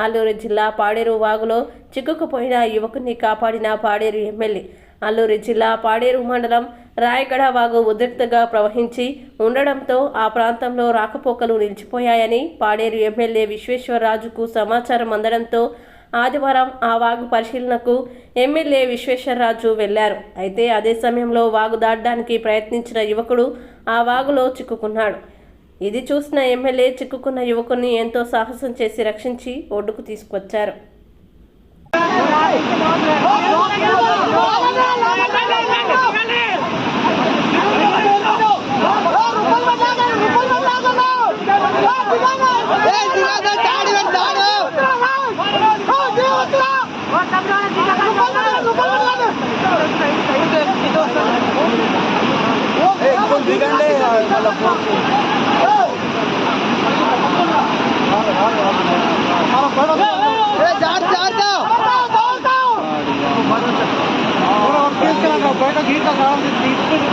అల్లూరు జిల్లా పాడేరు వాగులో చిక్కుకుపోయిన యువకుని కాపాడిన పాడేరు ఎమ్మెల్యే. అల్లూరు జిల్లా పాడేరు మండలం రాయగడ వాగు ఉధృతగా ప్రవహించి ఉండడంతో ఆ ప్రాంతంలో రాకపోకలు నిలిచిపోయాయని పాడేరు ఎమ్మెల్యే విశ్వేశ్వరరాజుకు సమాచారం అందడంతో ఆదివారం ఆ వాగు పరిశీలనకు ఎమ్మెల్యే విశ్వేశ్వరరాజు వెళ్ళారు. అయితే అదే సమయంలో వాగు దాటడానికి ప్రయత్నించిన యువకుడు ఆ వాగులో చిక్కుకున్నాడు. ఇది చూసిన ఎమ్మెల్యే చిక్కుకున్న యువకుని ఎంతో సాహసం చేసి రక్షించి ఒడ్డుకు తీసుకొచ్చారు దిగండి బయట గీత కావాలి. తీసుకుని